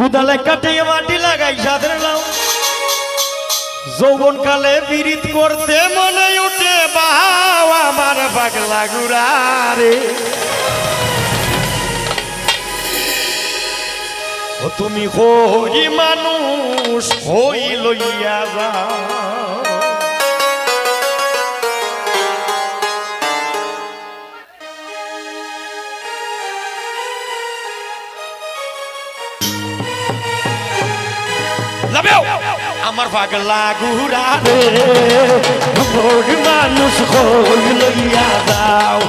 কুদালে কাটিয়ে মাটি লাগাই সাদের লাউ যৌবন কালে বিরিত করতে মনে উঠে বাহাও আমার পাগলা গুড়ারে তুমি হই মানুষ, হই লইয়া যাও। লাবেও আমার পাগলা গুড়া রে মানুষ হই লইয়া দাও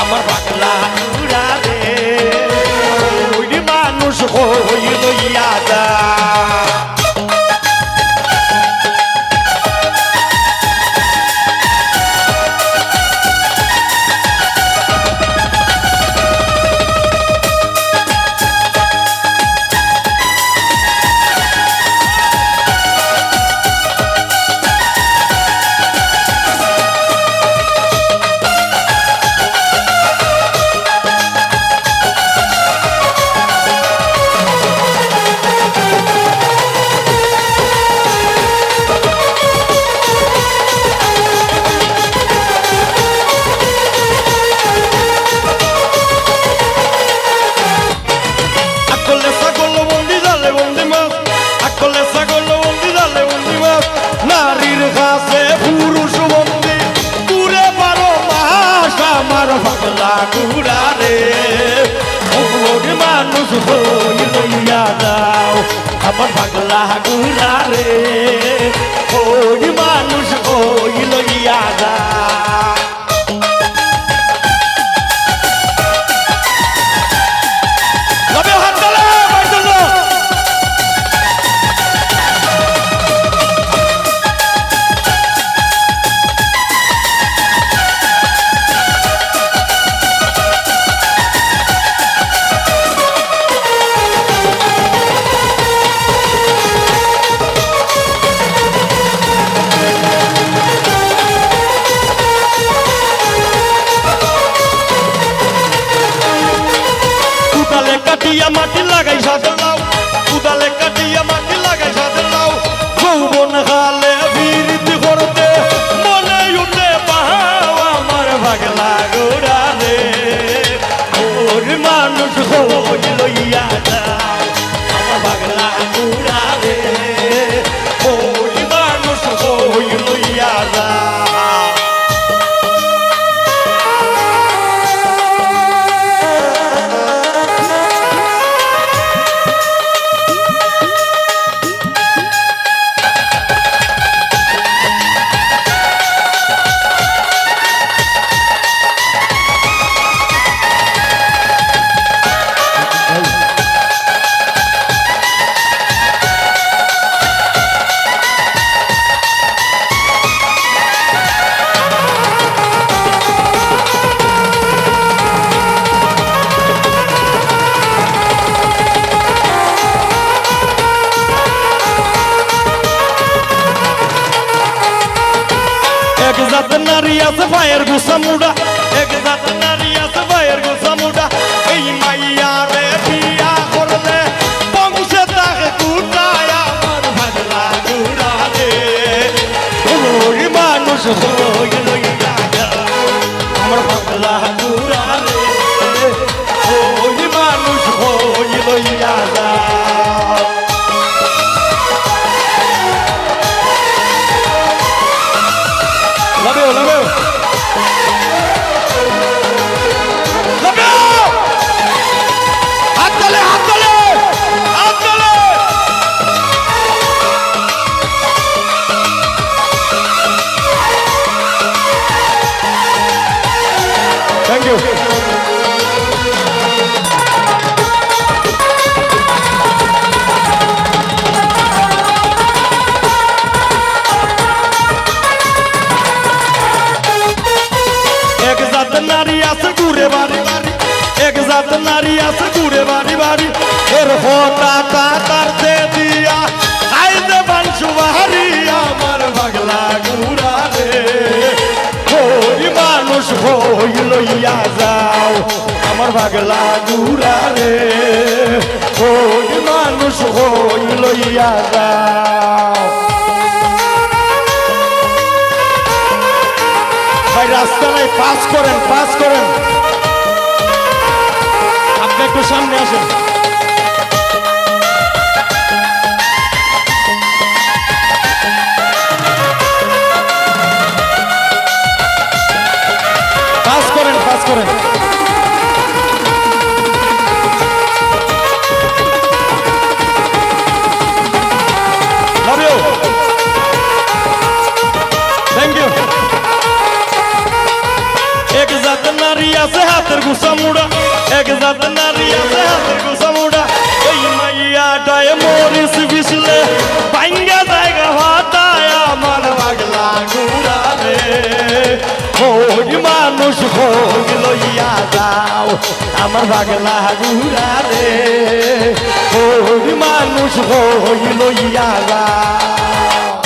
আমার পাগলা গুড়া রে মানুষ হই লইয়া দাও পাগলা গুড়া রে। ওর মানুষ হই লইয়া দাও আমার পাগলা গুড়া কুদালে কাটিয়া নারী আছে ভাইয়ের গুসা মুডা। এক জাত নারী আছে ভাইয়ের গুসা মুডা। এই মাইয়া জাত নারী আছে ঘুরে বাড়ি বাড়ি। এর হতা কাতার দে দিয়া। খাই দেবান সুবাহারি আমার পাগলা গুড়া রে মানুষ হই লইয়া যাও, আমার পাগলা গুড়া রে ওই মানুষ হই লইয়া যাও। রাস্তা নাই পাস করেন পাস করেন। পাস করেন পাস করেন. এক জাত নারী আছে, হাতের গুসা মুড়া। এক জাত নারী আছে, হাতের গুসা মুড়া। ওই মানুষ খোঁজ লইয়া যাও। আমার বাগলা গুড়া রে। খোঁজ মানুষ খোঁজ লইয়া যাও।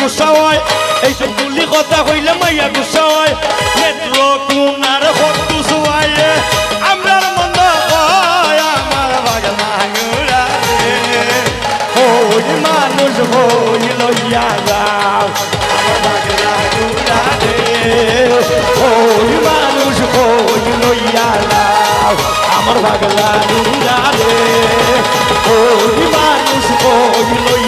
গুসা হয় এইসব গুলি কথা হইলে মাইয়া গুসা হয় নেত্র কুনার হতু সুয়ায় আমরার মন্দ কয় আমার বাগনা গুড়া রে ওই মানুষ হই লইয়া যাও। ওই মানুষ হই লইয়া যাও। আমার বাগলা গুড়া রে ওই মানুষ হই লইয়া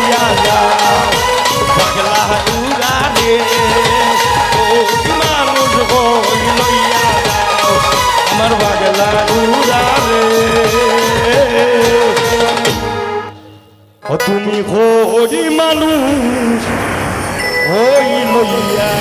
আমার পাগলা গুড়া ও তুমি হরি মানুষ হই লইয়া